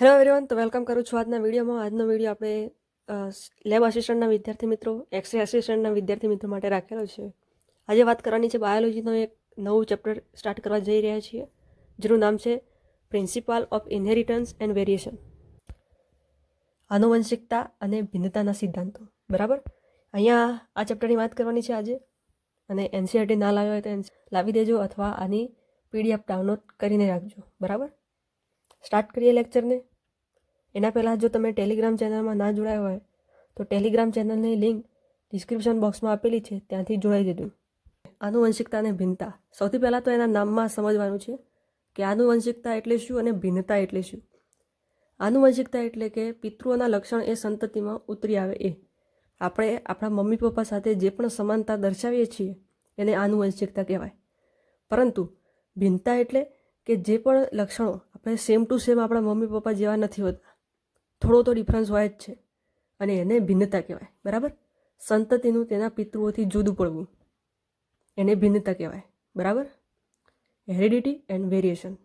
Hello everyone તો welcome કરું છું આજના વિડીયોમાં. આજનો વીડિયો આપણે લેબ આસિસ્ટન્ટના વિદ્યાર્થી મિત્રો એક્સરે આસિસ્ટન્ટના વિદ્યાર્થી મિત્રો માટે રાખેલો છે. આજે વાત કરવાની છે બાયોલોજીનો એક નવું ચેપ્ટર સ્ટાર્ટ કરવા જઈ રહ્યા છીએ, જેનું નામ છે principle of inheritance and variation આનુવંશિકતા અને ભિન્નતાના સિદ્ધાંતો. બરાબર? અહીંયા આ ચેપ્ટરની વાત કરવાની છે આજે. અને એનસીઆરટી ના લાવ્યો હોય તો NCERT લાવી દેજો અથવા આની પીડીએફ ડાઉનલોડ કરીને રાખજો. બરાબર? સ્ટાર્ટ કરીએ લેક્ચરને એના પહેલાં જો તમે ટેલિગ્રામ ચેનલમાં ના જોડાયા હોય, તો ટેલિગ્રામ ચેનલની લિંક ડિસ્ક્રિપ્શન બોક્સમાં આપેલી છે, ત્યાંથી જોડાઈ દેજો આનુવંશિકતા અને ભિન્નતા. સૌથી પહેલાં તો એના નામમાં સમજવાનું છે કે આનુવંશિકતા એટલે શું અને ભિન્નતા એટલે શું. આનુવંશિકતા એટલે કે પિતૃઓના લક્ષણ એ સંતતિમાં ઉતરી આવે એ. આપણે આપણા મમ્મી પપ્પા સાથે જે પણ સમાનતા દર્શાવીએ છીએ, એને આનુવંશિકતા કહેવાય. પરંતુ ભિન્નતા એટલે કે જે પણ લક્ષણો આપણે સેમ ટુ સેમ આપણા મમ્મી પપ્પા જેવા નથી હોતા. થોડો તો ડિફરન્સ હોય જ છે. અને એને ભિન્નતા કહેવાય, બરાબર? સંતતિનું તેના પિતૃઓથી જુદું પડવું. એને ભિન્નતા કહેવાય, બરાબર? હેરિડિટી એન્ડ વેરિએશન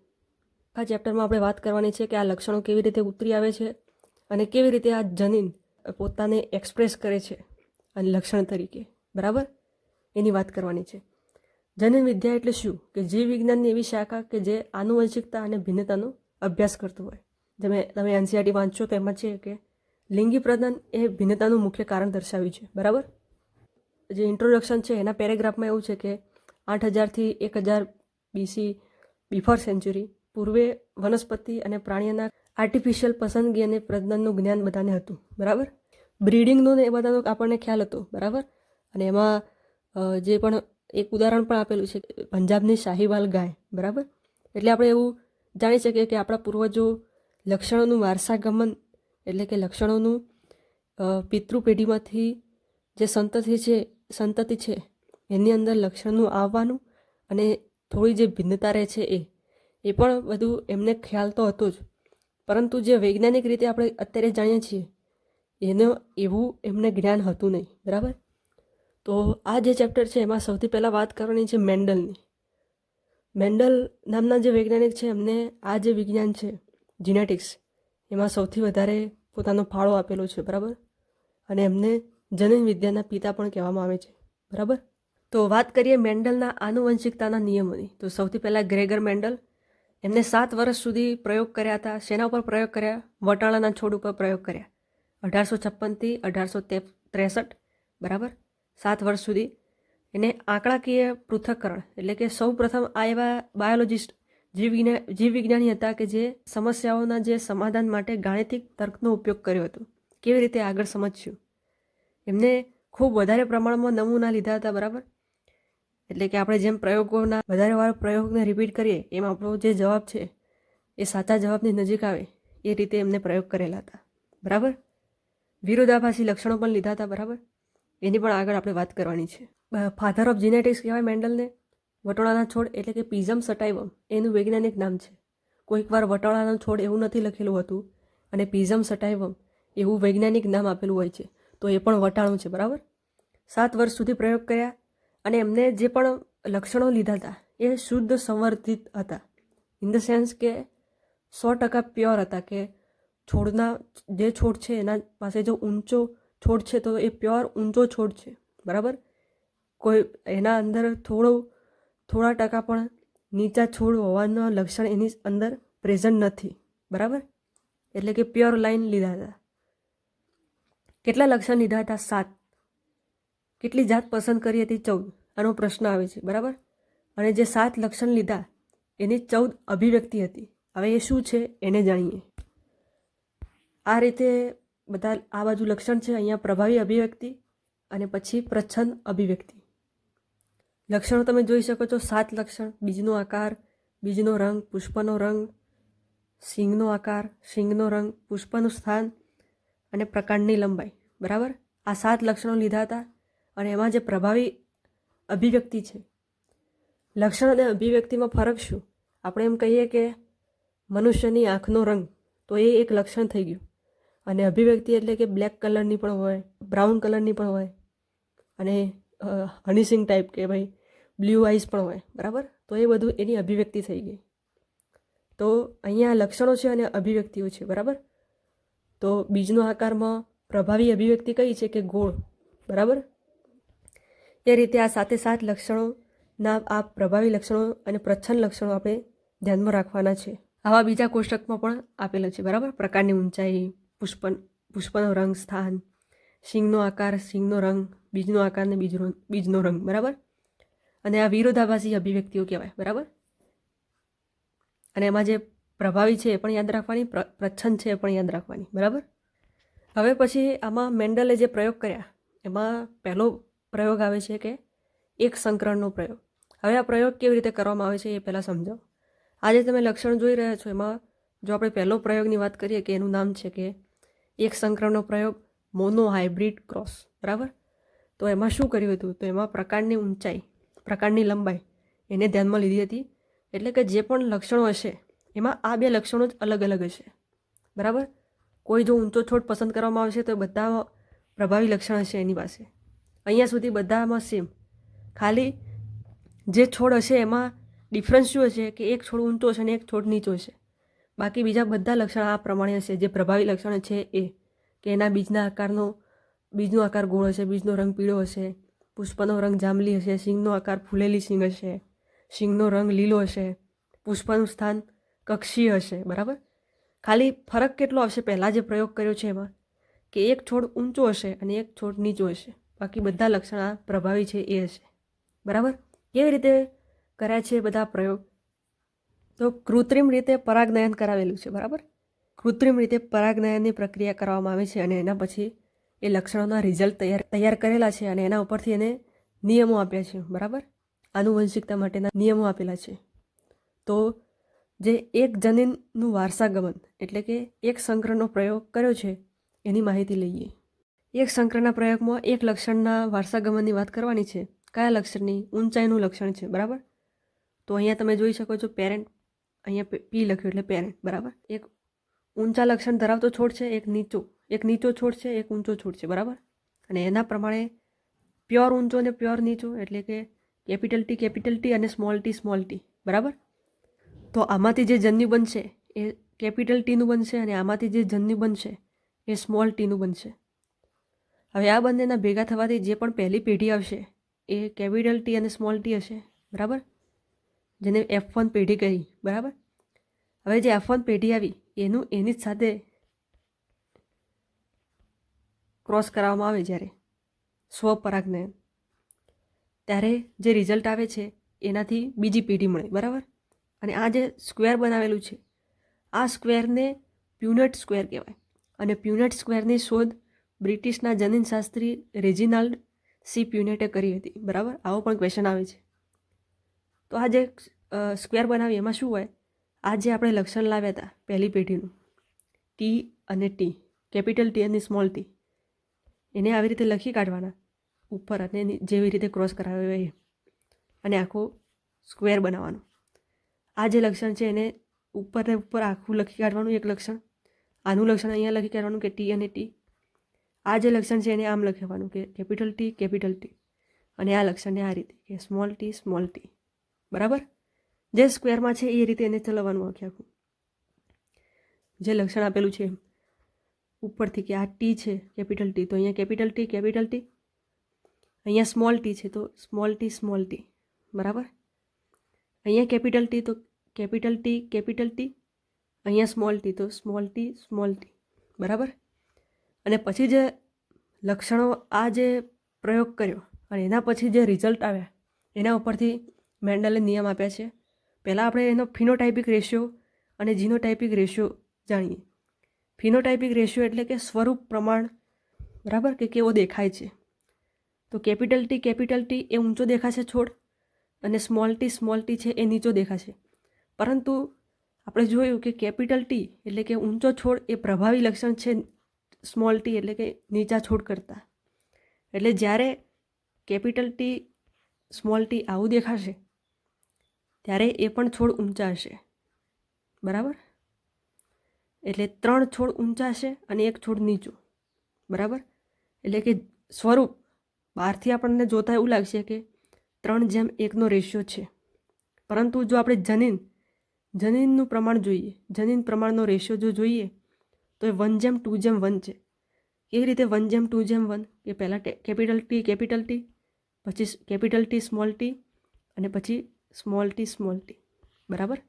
આ ચેપ્ટરમાં આપણે વાત કરવાની છે કે આ લક્ષણો કેવી રીતે ઉતરી આવે છે અને કેવી રીતે આ જનીન પોતાને એક્સપ્રેસ કરે છે અને લક્ષણ તરીકે, બરાબર? એની વાત કરવાની છે. જનીન વિદ્યા એટલે શું? કે જીવ વિજ્ઞાનની એવી શાખા કે જે આનુવંશિકતા અને ભિન્નતાનો અભ્યાસ કરતું હોય. તમે તમે એનસીઆરટી વાંચો તો એમાં છે કે લિંગી પ્રદાન એ ભિન્નતાનું મુખ્ય કારણ દર્શાવ્યું છે, બરાબર? જે ઇન્ટ્રોડક્શન છે, એના પેરેગ્રાફમાં એવું છે કે આઠ હજારથી એક હજાર બીસી બિફોર સેન્ચુરી પૂર્વે વનસ્પતિ અને પ્રાણીઓના આર્ટિફિશિયલ પસંદગી અને પ્રજનનનું જ્ઞાન બધાને હતું, બરાબર? બ્રીડિંગનું ને એ બધાનો આપણને ખ્યાલ હતો, બરાબર? અને એમાં જે પણ એક ઉદાહરણ પણ આપેલું છે, પંજાબની શાહીવાલ ગાય, બરાબર? એટલે આપણે એવું જાણી શકીએ કે આપણા પૂર્વજો લક્ષણોનું વારસાગમન એટલે કે લક્ષણોનું પિતૃ પેઢીમાંથી જે સંતતિ છે સંતતિ છે, એની અંદર લક્ષણનું આવવાનું અને થોડી જે ભિન્નતા રહે છે એ એ પણ બધું એમને ખ્યાલ તો હતો જ. પરંતુ જે વૈજ્ઞાનિક રીતે આપણે અત્યારે જાણીએ છીએ, એનો એવું એમને જ્ઞાન હતું નહીં. બરાબર? તો આ જે ચેપ્ટર છે, એમાં સૌથી પહેલાં વાત કરવાની છે મેન્ડલની. મેન્ડલ નામના જે વૈજ્ઞાનિક છે, એમને આ જે વિજ્ઞાન છે જીનેટિક્સ એમાં સૌથી વધારે પોતાનો ફાળો આપેલો છે, બરાબર? અને એમને જનીન વિદ્યાના પિતા પણ કહેવામાં આવે છે, બરાબર? તો વાત કરીએ મેન્ડલના આનુવંશિકતાના નિયમોની. તો સૌથી પહેલાં ગ્રેગર મેન્ડલ, એમને સાત વર્ષ સુધી પ્રયોગ કર્યા હતા. શેના ઉપર પ્રયોગ કર્યા? વટાણાના છોડ ઉપર પ્રયોગ કર્યા. અઢારસો છપ્પનથી અઢારસો ત્રેસઠ, બરાબર? સાત વર્ષ સુધી. એને આંકડાકીય પૃથ્થકરણ એટલે કે સૌ પ્રથમ આ એવા બાયોલોજિસ્ટ જીવ જીવવિજ્ઞાની જીવ હતા કે જે સમસ્યાઓના જે સમાધાન માટે ગાણિતિક તર્કનો ઉપયોગ કર્યો હતો. કેવી રીતે આગળ સમજશું? એમને ખૂબ વધારે પ્રમાણમાં નમૂના લીધા હતા, બરાબર? એટલે કે આપણે જેમ પ્રયોગોના, વધારે વાર પ્રયોગને રિપીટ કરીએ, એમ આપણો જે જવાબ છે, એ સાચા જવાબની નજીક આવે, એ રીતે એમને પ્રયોગ કરેલા હતા. બરાબર? વિરોધાભાસી લક્ષણો પણ લીધા હતા, બરાબર? એની પણ આગળ આપણે વાત કરવાની છે. ફાધર ઓફ જીનેટિક્સ કહેવાય મેન્ડલને. વટોળાના છોડ એટલે કે પીઝમ સટાઇવમ એનું વૈજ્ઞાનિક નામ છે. કોઈક વાર વટોળાનો છોડ એવું નથી લખેલું હતું અને પીઝમ સટાઇવમ એવું વૈજ્ઞાનિક નામ આપેલું હોય છે. તો એ પણ વટાણું છે, બરાબર? સાત વર્ષ સુધી પ્રયોગ કર્યા અને એમને જે પણ લક્ષણો લીધા હતા એ શુદ્ધ સંવર્ધિત હતા. ઇન ધ સેન્સ કે સો ટકા પ્યોર હતા કે છોડના જે છોડ છે એના પાસે જો ઊંચો છોડ છે તો એ પ્યોર ઊંચો છોડ છે, બરાબર? કોઈ એના અંદર થોડું થોડા ટકા પણ નીચા છોડ હોવાના લક્ષણ એની અંદર પ્રેઝન્ટ નથી. બરાબર? એટલે કે પ્યોર લાઈન લીધા હતા. કેટલા લક્ષણ લીધા હતા? સાત. કેટલી જાત પસંદ કરી હતી? ચૌદ. આનો પ્રશ્ન આવે છે. બરાબર? અને જે સાત લક્ષણ લીધા, એની ચૌદ અભિવ્યક્તિ હતી. હવે એ શું છે? એને જાણીએ. આ રીતે બધા આ બાજુ લક્ષણ છે. અહીંયા પ્રભાવી અભિવ્યક્તિ અને પછી પ્રચ્છન્ન અભિવ્યક્તિ. લક્ષણો તમે જોઈ શકો છો. સાત લક્ષણ. બીજનો આકાર, બીજનો રંગ, પુષ્પનો રંગ, સિંગનો આકાર, સિંગનો રંગ, પુષ્પનું સ્થાન અને પ્રકાંડની લંબાઈ. બરાબર? આ સાત લક્ષણો લીધા હતા અને એમાં જે પ્રભાવી અભિવ્યક્તિ છે. લક્ષણ અને અભિવ્યક્તિમાં ફરક શું? આપણે એમ કહીએ કે મનુષ્યની આંખનો રંગ, તો એ એક લક્ષણ થઈ ગયું. અને અભિવ્યક્તિ એટલે કે બ્લેક કલરની પણ હોય, બ્રાઉન કલરની પણ હોય અને હનીસિંગ ટાઈપ કે ભાઈ બ્લુ આઈઝ પણ હોય, બરાબર? તો એ બધું એની અભિવ્યક્તિ થઈ ગઈ. તો અહીંયા લક્ષણો છે અને અભિવ્યક્તિઓ છે, બરાબર? તો બીજનો આકારમાં પ્રભાવી અભિવ્યક્તિ કઈ છે કે ગોળ, બરાબર? એ રીતે આ સાથે સાત લક્ષણોના આ પ્રભાવી લક્ષણો અને પ્રચ્છન્ન લક્ષણો આપણે ધ્યાનમાં રાખવાના છે. આવા બીજા કોષ્ટકમાં પણ આપેલા છે, બરાબર? પ્રકારની ઊંચાઈ, પુષ્પન, પુષ્પનો રંગ, સ્થાન સિંગનો આકાર, સિંગનો રંગ, બીજનો આકાર ને બીજનો બીજનો રંગ, બરાબર? અને આ વિરોધાભાસી અભિવ્યક્તિઓ કહેવાય, બરાબર? અને એમાં જે પ્રભાવી છે એ પણ યાદ રાખવાની, પ્ર- પ્રચ્છન્ન છે એ પણ યાદ રાખવાની, બરાબર? હવે પછી આમાં મેન્ડલે જે પ્રયોગ કર્યા, એમાં પહેલો પ્રયોગ આવે છે કે એક સંકરણનો પ્રયોગ. હવે આ પ્રયોગ કેવી રીતે કરવામાં આવે છે એ પહેલાં સમજાવો આજે તમે લક્ષણ જોઈ રહ્યા છો, એમાં જો આપણે પહેલો પ્રયોગની વાત કરીએ કે એનું નામ છે કે એક સંકરણનો પ્રયોગ મોનો હાઇબ્રિડ ક્રોસ, બરાબર? તો એમાં શું કર્યું હતું? તો એમાં પ્રકારની ઊંચાઈ, પ્રકારની લંબાઈ એને ધ્યાનમાં લીધી હતી. એટલે કે જે પણ લક્ષણો હશે, એમાં આ બે લક્ષણો જ અલગ અલગ હશે, બરાબર? કોઈ જો ઊંચો છોડ પસંદ કરવામાં આવશે, તો બધા પ્રભાવી લક્ષણ હશે એની પાસે. અહીંયા સુધી બધામાં સેમ ખાલી જે છોડ હશે, એમાં ડિફરન્સ શું હશે કે એક છોડ ઊંચો હશે અને એક છોડ નીચો હશે. બાકી બીજા બધા લક્ષણ આ પ્રમાણે હશે, જે પ્રભાવી લક્ષણ છે એ. કે એના બીજના આકારનો, બીજનો આકાર ગોળ હશે, બીજનો રંગ પીળો હશે, પુષ્પનો રંગ જાંબલી હશે, સિંગનો આકાર ફૂલેલી સિંગ હશે, સિંગનો રંગ લીલો હશે, પુષ્પનું સ્થાન કક્ષીય હશે, બરાબર? ખાલી ફરક કેટલો આવશે? પહેલાં જે પ્રયોગ કર્યો છે એમાં, કે એક છોડ ઊંચો હશે અને એક છોડ નીચો હશે. બાકી બધા લક્ષણ આ પ્રભાવી છે એ હશે. બરાબર? કેવી રીતે કર્યા છે બધા પ્રયોગ? તો કૃત્રિમ રીતે પરાગનયન કરાવેલું છે, બરાબર? કૃત્રિમ રીતે પરાગનયનની પ્રક્રિયા કરવામાં આવે છે અને એના પછી એ લક્ષણોના રિઝલ્ટ તૈયાર તૈયાર કરેલા છે અને એના ઉપરથી એને નિયમો આપ્યા છે, બરાબર? આનુવંશિકતા માટેના નિયમો આપેલા છે. તો જે એક જનીનનું વારસાગમન એટલે કે એક સંકરણનો પ્રયોગ કર્યો છે, એની માહિતી લઈએ. એક શંકરના પ્રયોગમાં એક લક્ષણના વારસાગમનની વાત કરવાની છે. કયા લક્ષણની? ઊંચાઈનું લક્ષણ છે, બરાબર? તો અહીંયા તમે જોઈ શકો છો પેરેન્ટ અહીંયા પી લખ્યું એટલે પેરેન્ટ બરાબર? એક ઊંચા લક્ષણ ધરાવતો છોડ છે, એક નીચો એક નીચો છોડ છે, એક ઊંચો છોડ છે, બરાબર? અને એના પ્રમાણે પ્યોર ઊંચો અને પ્યોર નીચો એટલે કે કેપિટલ ટી કેપિટલ ટી અને સ્મોલ ટી સ્મોલ ટી, બરાબર? તો આમાંથી જે જન્યુ બનશે એ કેપિટલ ટીનું બનશે અને આમાંથી જે જન્યુ બનશે એ સ્મોલ ટીનું બનશે. હવે આ બંનેના ભેગા થવાથી જે પણ પહેલી પેઢી આવશે એ કેપિટલ ટી અને સ્મોલ ટી હશે, બરાબર? જેને એફ વન પેઢી કહી, બરાબર? હવે જે એફ વન પેઢી આવી એનું એની જ સાથે ક્રોસ કરાવવામાં આવે જ્યારે સ્વપરાગને ત્યારે જે રિઝલ્ટ આવે છે, એનાથી બીજી પેઢી મળે, બરાબર? અને આ જે સ્ક્વેર બનાવેલું છે, આ સ્ક્વેરને પ્યુનટ સ્ક્વેર કહેવાય. અને પ્યુનટ સ્ક્વેરની શોધ બ્રિટિશના જનીનશાસ્ત્રી રેજિનાલ્ડ સી પ્યુનેટે કરી હતી, બરાબર? આવો પણ ક્વેશ્ચન આવે છે. તો આ જે સ્ક્વેર બનાવી, એમાં શું હોય? આ જે આપણે લક્ષણ લાવ્યા હતા પહેલી પેઢીનું ટી અને ટી કેપિટલ ટી અને સ્મોલ ટી એને આવી રીતે લખી કાઢવાના, ઉપર અને જેવી રીતે ક્રોસ કરાવ્યો એ, અને આખો સ્ક્વેર બનાવવાનો. આ જે લક્ષણ છે એને ઉપર ને ઉપર આખું લખી કાઢવાનું એક લક્ષણ, આનું લક્ષણ અહીંયા લખી કાઢવાનું કે ટી અને ટી આ જે લક્ષણ છે એને આમ લખવાનું કે કેપિટલ ટી કેપિટલ ટી અને આ લક્ષણને આ રીતે કે સ્મોલ ટી સ્મોલ ટી બરાબર? જે સ્ક્વેરમાં છે એ રીતે એને ચલાવવાનું આખે આખું. જે લક્ષણ આપેલું છે ઉપરથી કે આ ટી છે, કેપિટલ ટી. તો અહીંયા કેપિટલ ટી કેપિટલ ટી. અહીંયા સ્મોલ ટી છે, તો સ્મોલ ટી સ્મોલ ટી. બરાબર? અહીંયા કેપિટલ ટી, તો કેપિટલ ટી કેપિટલ ટી. અહીંયા સ્મોલ ટી, તો સ્મોલ ટી સ્મોલ ટી. બરાબર? અને પછી જે લક્ષણો આ જે પ્રયોગ કર્યો અને એના પછી જે રિઝલ્ટ આવ્યા, એના ઉપરથી મેન્ડલે નિયમ આપ્યા છે. પહેલાં આપણે એનો ફિનોટાઇપિક રેશિયો અને જીનોટાઇપિક રેશિયો જાણીએ. ફિનોટાઇપિક રેશિયો એટલે કે સ્વરૂપ પ્રમાણ, બરાબર? કે કેવો દેખાય છે. તો કેપિટલ ટી કેપિટલ ટી એ ઊંચો દેખાશે છોડ અને સ્મોલ ટી સ્મોલ ટી છે એ નીચો દેખાશે. પરંતુ આપણે જોયું કે કેપિટલ ટી એટલે કે ઊંચો છોડ એ પ્રભાવી લક્ષણ છે સ્મોલ ટી એટલે કે નીચા છોડ કરતાં. એટલે જ્યારે કેપિટલ ટી, સ્મોલ ટી આવું દેખાશે ત્યારે એ પણ છોડ ઊંચાશે બરાબર? એટલે ત્રણ છોડ ઊંચાશે અને એક છોડ નીચો. બરાબર? એટલે કે સ્વરૂપ, બહારથી આપણને જોતા એવું લાગશે કે ત્રણ જેમ એકનો રેશિયો છે. પરંતુ જો આપણે જનીન, જનીનનું પ્રમાણ જોઈએ, જનીન પ્રમાણનો રેશિયો જો જોઈએ, તો એ વન જેમ ટુ જેમ વન છે. કેવી રીતે વન જેમ ટુ જેમ વન કે પહેલાં કેપિટલ ટી કેપિટલ ટી પછી કેપિટલ ટી સ્મોલ ટી અને પછી સ્મોલ ટી સ્મોલ ટી. બરાબર?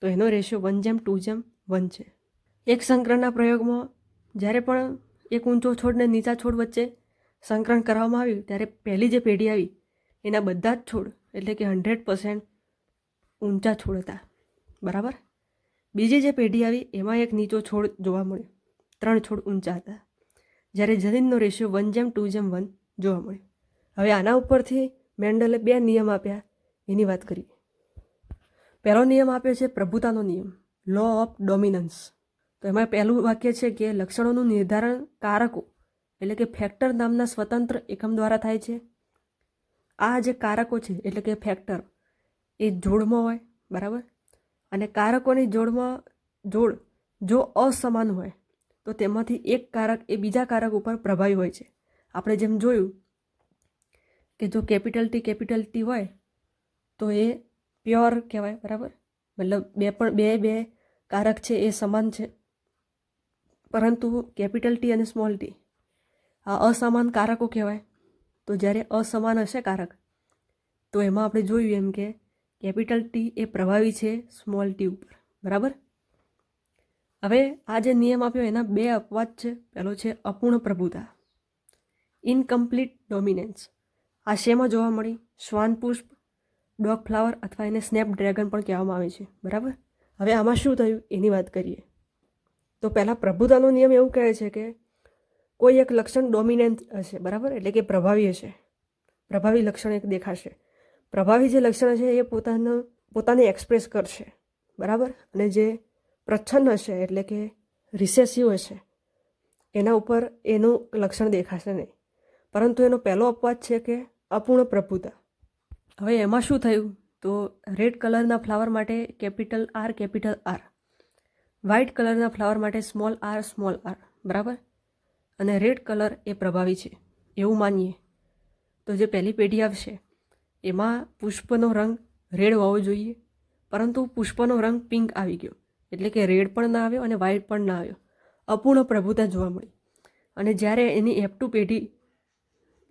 તો એનો રેશિયો વન જેમ ટુ જેમ વન છે. એક સંકરણના પ્રયોગમાં જ્યારે પણ એક ઊંચો છોડ ને નીચા છોડ વચ્ચે સંકરણ કરવામાં આવ્યું, ત્યારે પહેલી જે પેઢી આવી, એના બધા જ છોડ, એટલે કે હંડ્રેડ પર્સન્ટ ઊંચા છોડ હતા. બરાબર? બીજી જે પેઢી આવી, એમાં એક નીચો છોડ જોવા મળ્યો. ત્રણ છોડ ઊંચા હતા. જ્યારે જનીનનો રેશિયો વન જેમ ટુ જેમ વન જોવા મળ્યો. હવે આના ઉપરથી મેન્ડલે બે નિયમ આપ્યા. એની વાત કરીએ પહેલો નિયમ આપ્યો છે પ્રભુતાનો નિયમ લો ઓફ ડોમિનન્સ તો એમાં પહેલું વાક્ય છે કે લક્ષણોનું નિર્ધારણ કારકો, એટલે કે ફેક્ટર નામના સ્વતંત્ર એકમ દ્વારા થાય છે. આ જે કારકો છે, એટલે કે ફેક્ટર એ જોડમાં હોય, બરાબર? અને કારકોની જોડમાં, જોડ જો અસમાન હોય, તો તેમાંથી એક કારક એ બીજા કારક ઉપર પ્રભાવી હોય છે. આપણે જેમ જોયું કે જો કેપિટલ ટી કેપિટલ ટી હોય તો એ પ્યોર કહેવાય, બરાબર? મતલબ બે પણ, બે બે કારક છે એ સમાન છે. પરંતુ કેપિટલ ટી અને સ્મોલ ટી. આ અસમાન કારકો કહેવાય. તો જ્યારે અસમાન હશે કારક, તો એમાં આપણે જોયું એમ કે કેપિટલ ટી એ પ્રભાવી છે સ્મોલ ટી ઉપર, બરાબર? હવે આ જે નિયમ આપ્યો એના બે અપવાદ છે. પહેલો છે અપૂર્ણ પ્રભુતા ઇનકમ્પ્લીટ ડોમિનન્સ. આ શેમાં જોવા મળી? શ્વાનપુષ્પ ડોગ ફ્લાવર અથવા એને સ્નેપ ડ્રેગન પણ કહેવામાં આવે છે. બરાબર? હવે આમાં શું થયું? એની વાત કરીએ. તો પહેલાં પ્રભુતાનો નિયમ એવું કહે છે કે કોઈ એક લક્ષણ ડોમિનેન્ટ હશે, બરાબર? એટલે કે પ્રભાવી હશે. પ્રભાવી લક્ષણ એક દેખાશે. પ્રભાવી જે લક્ષણ છે એ પોતાનું, પોતાને એક્સપ્રેસ કરશે. બરાબર? અને જે પ્રચ્છન્ન હશે, એટલે કે રિસેસિવ હશે, એના ઉપર એનું લક્ષણ દેખાશે નહીં. પરંતુ એનો પહેલો અપવાદ છે કે અપૂર્ણ પ્રભુતા. હવે એમાં શું થયું? તો રેડ કલરના ફ્લાવર માટે capital R capital R white કલરના ફ્લાવર માટે સ્મોલ આર સ્મોલ આર બરાબર? અને રેડ કલર એ પ્રભાવી છે. એવું માનીએ. તો જે પહેલી પેઢી આવશે, એમાં પુષ્પનો રંગ રેડ હોવો જોઈએ. પરંતુ પુષ્પનો રંગ પિંક આવી ગયો. એટલે કે રેડ પણ ના આવ્યો અને વ્હાઇટ પણ ના આવ્યો. અપૂર્ણ પ્રભુતા જોવા મળી. અને જ્યારે એની એપ ટુ પેઢી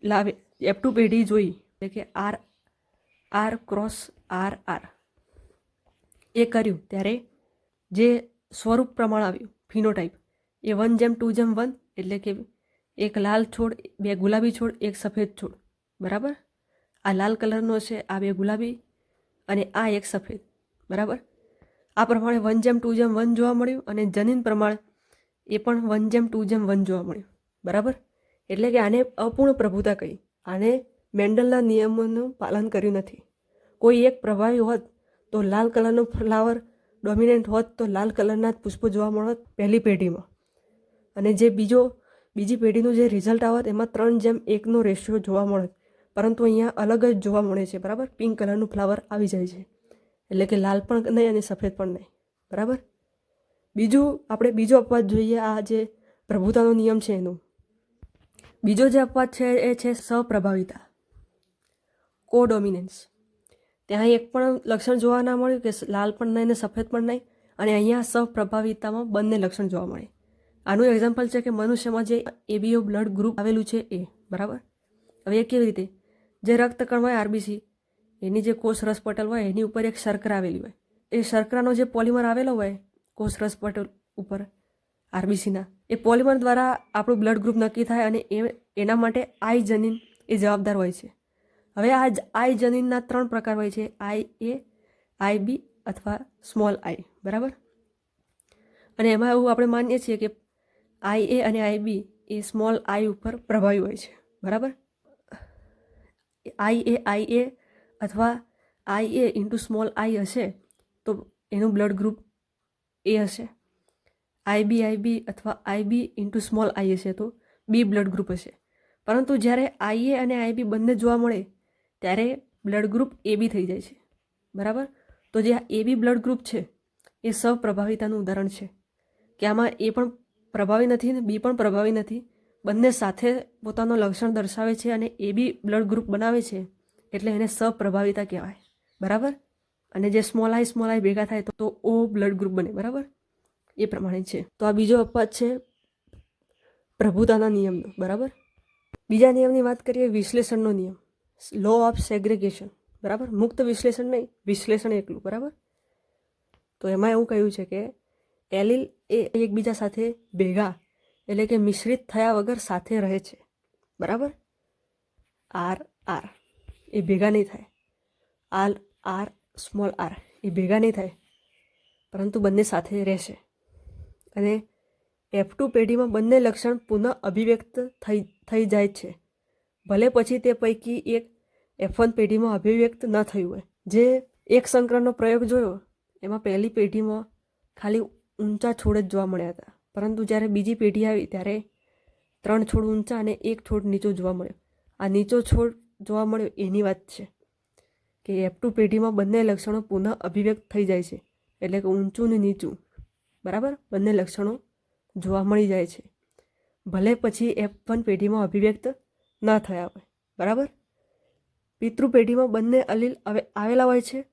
લાવે એપ ટુ પેઢી જોઈ, એટલે કે R R cross R R. એ કર્યું ત્યારે જે સ્વરૂપ પ્રમાણ આવ્યું ફિનોટાઈપ એ વન જેમ ટુ જેમ વન એટલે કે એક લાલ છોડ, બે ગુલાબી છોડ, એક સફેદ છોડ. બરાબર? આ લાલ કલરનો છે, આ બે ગુલાબી અને આ એક સફેદ. બરાબર? આ પ્રમાણે વન જેમ ટુ જેમ વન જોવા મળ્યું અને જનીન પ્રમાણ એ પણ વન જેમ ટુ જેમ વન જોવા મળ્યું. બરાબર? એટલે કે આને અપૂર્ણ પ્રભુતા કહી. આને મેન્ડલના નિયમોનું પાલન કર્યું નથી. કોઈ એક પ્રભાવી હોત તો લાલ કલરનો ફ્લાવર ડોમિનેન્ટ હોત તો લાલ કલરના જ પુષ્પો જોવા મળત પહેલી પેઢીમાં. અને જે બીજો, બીજી પેઢીનું જે રિઝલ્ટ આવત એમાં ત્રણ જેમ એકનો રેશિયો જોવા મળે પરંતુ અહીંયા અલગ જ જોવા મળે છે, બરાબર? પિંક કલરનું ફ્લાવર આવી જાય છે. એટલે કે લાલ પણ નહીં અને સફેદ પણ નહીં. બરાબર? બીજું, આપણે બીજો અપવાદ જોઈએ આ જે પ્રભુતાનો નિયમ છે એનું. બીજો જે અપવાદ છે એ છે સપ્રભાવિતા કો ડોમિનન્સ ત્યાં એક પણ લક્ષણ જોવા ના મળ્યું કે લાલ પણ નહીં ને સફેદ પણ નહીં અને અહીંયા સપ્રભાવિતામાં બંને લક્ષણ જોવા મળે. આનું એક્ઝામ્પલ છે કે મનુષ્યમાં જે એબીઓ બ્લડ ગ્રુપ આવેલું છે એ, બરાબર? હવે એ કેવી રીતે? જે રક્તકણ હોય આરબીસી, એની જે કોષ રસ પટલ હોય એની ઉપર એક શર્કરા આવેલી હોય. એ શર્કરાનો જે પોલિમર આવેલો હોય કોષ રસ પટલ ઉપર, આરબીસીના, એ પોલિમર દ્વારા આપણું બ્લડ ગ્રુપ નક્કી થાય અને એ, એના માટે આઈ જનીન એ જવાબદાર હોય છે. હવે આ આઈ જનીનના ત્રણ પ્રકાર હોય છે. આઈ એ, આઈ બી અથવા સ્મોલ આઈ. બરાબર? અને એમાં એવું આપણે માનીએ છીએ કે આઈ એ અને આઈ બી એ સ્મોલ આઈ ઉપર પ્રભાવી હોય છે. બરાબર? આઈ એ આઈ એ અથવા આઈ એ ઇન્ટુ સ્મોલ આઈ હશે તો એનું બ્લડ ગ્રુપ એ હશે. આઈબી આઈબી અથવા આઈબી ઇન્ટુ સ્મોલ આઈ હશે તો બી બ્લડ ગ્રુપ હશે. પરંતુ જ્યારે આઈએ અને આઈબી બંને જોવા મળે ત્યારે બ્લડ ગ્રુપ એ બી થઈ જાય છે. બરાબર? તો જે આ એબી બ્લડ ગ્રુપ છે, એ સપ્રભાવિતાનું ઉદાહરણ છે. કે આમાં એ પણ પ્રભાવી નથી ને બી પણ પ્રભાવી નથી. બંને સાથે પોતાનું લક્ષણ દર્શાવે છે અને એ બી બ્લડ ગ્રુપ બનાવે છે, એટલે એને સપ્રભાવિતા કહેવાય. બરાબર? અને જે સ્મોલ આઈ સ્મોલ આઈ ભેગા થાય તો ઓ બ્લડ ગ્રુપ બને. બરાબર? એ પ્રમાણે છે. તો આ બીજો અપવાદ છે, પ્રભુતાના નિયમનો. બરાબર? બીજા નિયમની વાત કરીએ, વિશ્લેષણનો નિયમ. લો ઓફ સેગ્રિગેશન બરાબર? મુક્ત વિશ્લેષણ નહીં, વિશ્લેષણ એકલું, બરાબર? તો એમાં એવું કહ્યું છે કે એલિલ એ એકબીજા સાથે ભેગા, એટલે કે મિશ્રિત થયા વગર સાથે રહે છે, બરાબર? આર આર, એ ભેગા નહીં થાય. આર આર, સ્મોલ, આર, એ ભેગા નહીં થાય, પરંતુ બંને સાથે રહેશે. અને એફ ટુ પેઢીમાં બંને લક્ષણ પુનઃ અભિવ્યક્ત થઈ થઈ જાય છે. ભલે પછી તે પૈકી એક એફન પેઢીમાં અભિવ્યક્ત ન થયું હોય. જે એક સંકરણનો પ્રયોગ જોયો, એમાં પહેલી પેઢીમાં ખાલી ઊંચા છોડ જ જોવા મળ્યા હતા. પરંતુ જ્યારે બીજી પેઢી આવી, ત્યારે ત્રણ છોડ ઊંચા અને એક છોડ નીચો જોવા મળ્યો. આ નીચો છોડ જોવા મળ્યો એની વાત છે કે એફ ટુ પેઢીમાં બંને લક્ષણો પુનઃ અભિવ્યક્ત થઈ જાય છે. એટલે કે ઊંચું ને નીચું. બરાબર? બંને લક્ષણો જોવા મળી જાય છે. ભલે પછી એફ વન પેઢીમાં અભિવ્યક્ત ન થયા હોય. બરાબર? પિતૃ પેઢીમાં બંને અલીલ હવે આવેલા હોય છે.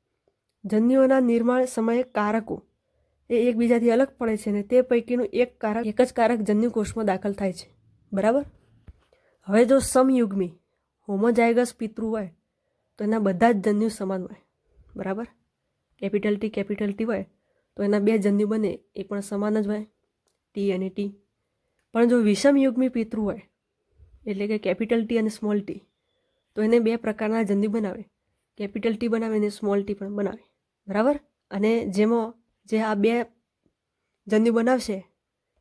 જન્યુઓના નિર્માણ સમયે કારકો એ એકબીજાથી અલગ પડે છે અને તે પૈકીનું એક કારક, એક જ કારક જન્યુકોષમાં દાખલ થાય છે. બરાબર? હવે જો સમયુગ્મી હોમોજાયગસ પિતૃ હોય, તો એના બધા જ જન્યુ સમાન હોય. બરાબર? કેપિટલ ટી કેપિટલ ટી હોય, તો એના બે જન્યુ બને, એ પણ સમાન જ હોય. ટી અને ટી. પણ જો વિષમયુગ્મી પિતૃ હોય એટલે કે કેપિટલ ટી અને સ્મોલ ટી. તો એને બે પ્રકારના જન્યુ બનાવે. કેપિટલ ટી બનાવે અને સ્મોલ ટી પણ બનાવે. બરાબર? અને જેમાં જે આ બે જન્યુ બનાવશે,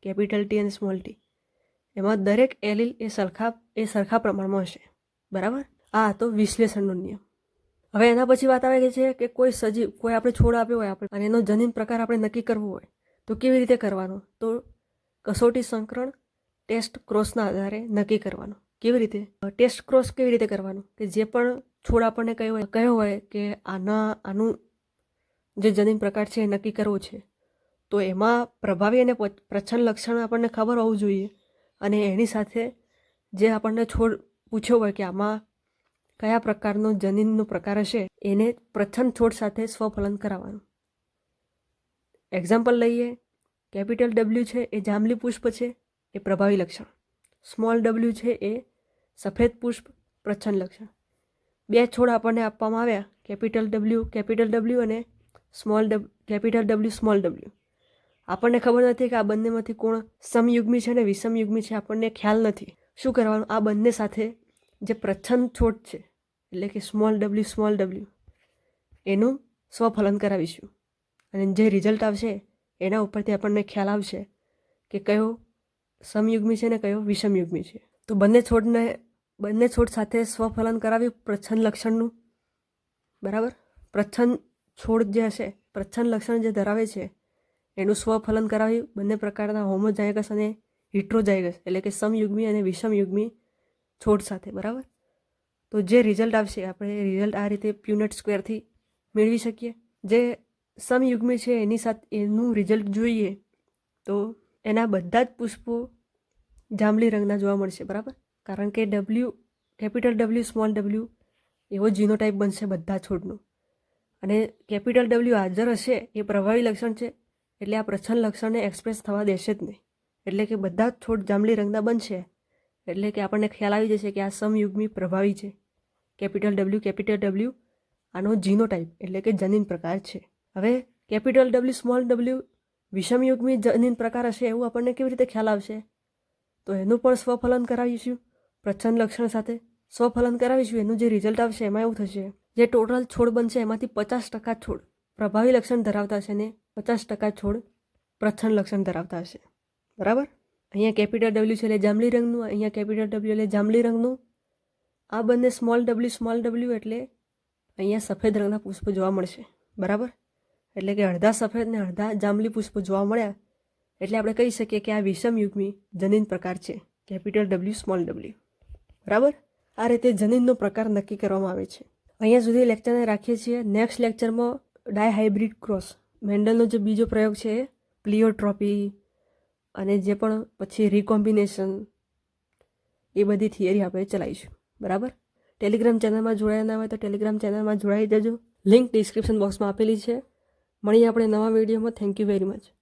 કેપિટલ ટી અને સ્મોલ ટી, એમાં દરેક એલિલ એ સરખા એ સરખા પ્રમાણમાં હશે. બરાબર? આ હતો વિશ્લેષણનો નિયમ. હવે એના પછી વાત આવે છે કે કોઈ સજીવ, કોઈ આપણે છોડ આપ્યો હોય આપણે, અને એનો જનીન પ્રકાર આપણે નક્કી કરવો હોય, તો કેવી રીતે કરવાનો? તો કસોટી સંકરણ ટેસ્ટ ક્રોસના આધારે નક્કી કરવાનું. કેવી રીતે? ટેસ્ટ ક્રોસ કેવી રીતે કરવાનું? કે જે પણ છોડ આપણને કહ્યો હોય કહ્યો હોય કે આના, આનું જે જનીન પ્રકાર છે એ નક્કી કરવો છે, તો એમાં પ્રભાવી અને પ્રચ્છન્ન લક્ષણ આપણને ખબર હોવું જોઈએ. અને એની સાથે જે આપણને છોડ પૂછ્યો હોય કે આમાં કયા પ્રકારનો જનીનનો પ્રકાર હશે, એને પ્રચ્છન્ન છોડ સાથે સ્વફલન કરાવવાનું. એક્ઝામ્પલ લઈએ. કેપિટલ ડબલ્યુ છે એ જાંબલી પુષ્પ છે. એ પ્રભાવી લક્ષણ. સ્મોલ ડબલ્યુ છે એ સફેદ પુષ્પ પ્રચ્છન્ન લક્ષણ. બે છોડ આપણને આપવામાં આવ્યા, કેપિટલ ડબલ્યુ કેપિટલ ડબલ્યુ અને small W, capital W, small W. આપણને ખબર નથી કે આ બંનેમાંથી કોણ સમયુગ્મી છે ને વિષમયુગ્મી છે, આપણને ખ્યાલ નથી. શું કરવાનું? આ બંને સાથે જે પ્રચ્છન્ન છોડ છે, એટલે કે સ્મોલ ડબલ્યુ સ્મોલ ડબલ્યુ, એનું સ્વફલન કરાવીશું. અને જે રિઝલ્ટ આવશે, એના ઉપરથી આપણને ખ્યાલ આવશે કે કયો સમયુગ્મી છે ને કયો? વિષમયુગ્મી છે. તો બંને છોડને, બંને છોડ સાથે સ્વફલન કરાવ્યું પ્રચ્છન્ન લક્ષણનું? બરાબર? પ્રચ્છન્ન છોડ જે હશે પ્રચ્છન્ન લક્ષણ જે ધરાવે છે, એનું સ્વફલન કરાવ્યું બંને પ્રકારના હોમોજાયગસ અને હિટ્રોજાયગસ એટલે કે સમયુગ્મી અને વિષમયુગ્મી છોડ સાથે, બરાબર? તો જે રિઝલ્ટ આવશે, આપણે રિઝલ્ટ આ રીતે પ્યુનેટ સ્ક્વેરથી મેળવી શકીએ. જે સમયુગ્મી છે, એની સાથે, એનું રિઝલ્ટ જોઈએ તો એના બધા જ પુષ્પો જાંબલી રંગના જોવા મળશે, બરાબર? કારણ કે W capital W small W એવો જીનોટાઈપ બનશે બધા છોડનો. અને કેપિટલ ડબલ્યુ હાજર હશે એ પ્રભાવી લક્ષણ છે, એટલે આ પ્રચ્છન્ન લક્ષણને એક્સપ્રેસ થવા દેશે જ નહીં. એટલે કે બધા જ છોડ જાંબલી રંગના બનશે, એટલે કે આપણને ખ્યાલ આવી જશે કે આ સમયુગ્મી પ્રભાવી છે. કેપિટલ ડબલ્યુ કેપિટલ ડબલ્યુ આનો જીનોટાઈપ એટલે કે જનીન પ્રકાર છે. હવે કેપિટલ ડબલ્યુ સ્મોલ ડબલ્યુ વિષમયુગ્મી જનીન પ્રકાર હશે એવું આપણને કેવી રીતે ખ્યાલ આવશે? તો એનું પણ સ્વફલન કરાવીશું. પ્રચ્છન્ન લક્ષણ સાથે સ્વફલન કરાવીશું. એનું જે રિઝલ્ટ આવશે એમાં એવું થશે. જે ટોટલ છોડ બનશે એમાંથી પચાસ ટકા છોડ પ્રભાવી લક્ષણ ધરાવતા હશે ને પચાસ ટકા છોડ પ્રચ્છન્ન લક્ષણ ધરાવતા હશે. બરાબર? અહીંયા કેપિટલ ડબલ્યુ છે એટલે જાંબલી રંગનું, અહીંયા કેપિટલ ડબલ્યુ એટલે જાંબલી રંગનું. આ બંને સ્મોલ ડબલ્યુ સ્મોલ ડબલ્યુ એટલે અહીંયા સફેદ રંગના પુષ્પો જોવા મળશે. બરાબર? એટલે કે અડધા સફેદ ને અડધા જાંબલી પુષ્પો જોવા મળ્યા. એટલે આપણે કહી શકીએ કે આ વિષમયુગ્મી જનીન પ્રકાર છે. કેપિટલ ડબલ્યુ સ્મોલ ડબલ્યુ બરાબર? આ રીતે જનીનનો પ્રકાર નક્કી કરવામાં આવે છે. અહીંયા સુધી લેક્ચરને રાખીએ છીએ. નેક્સ્ટ લેક્ચરમાં ડાયહાઇબ્રિડ ક્રોસ મેન્ડલનો જે બીજો પ્રયોગ છે પ્લિયોટ્રોપી અને જે પણ પછી રિકોમ્બિનેશન એ બધી થિયરી આપણે ચલાવીશું. બરાબર? ટેલિગ્રામ ચેનલમાં જોડાયા ના હોય તો ટેલિગ્રામ ચેનલમાં જોડાઈ જજો. લિંક ડિસ્ક્રિપ્શન બોક્સમાં આપેલી છે. મળીએ આપણે નવા વિડીયોમાં. Thank you very much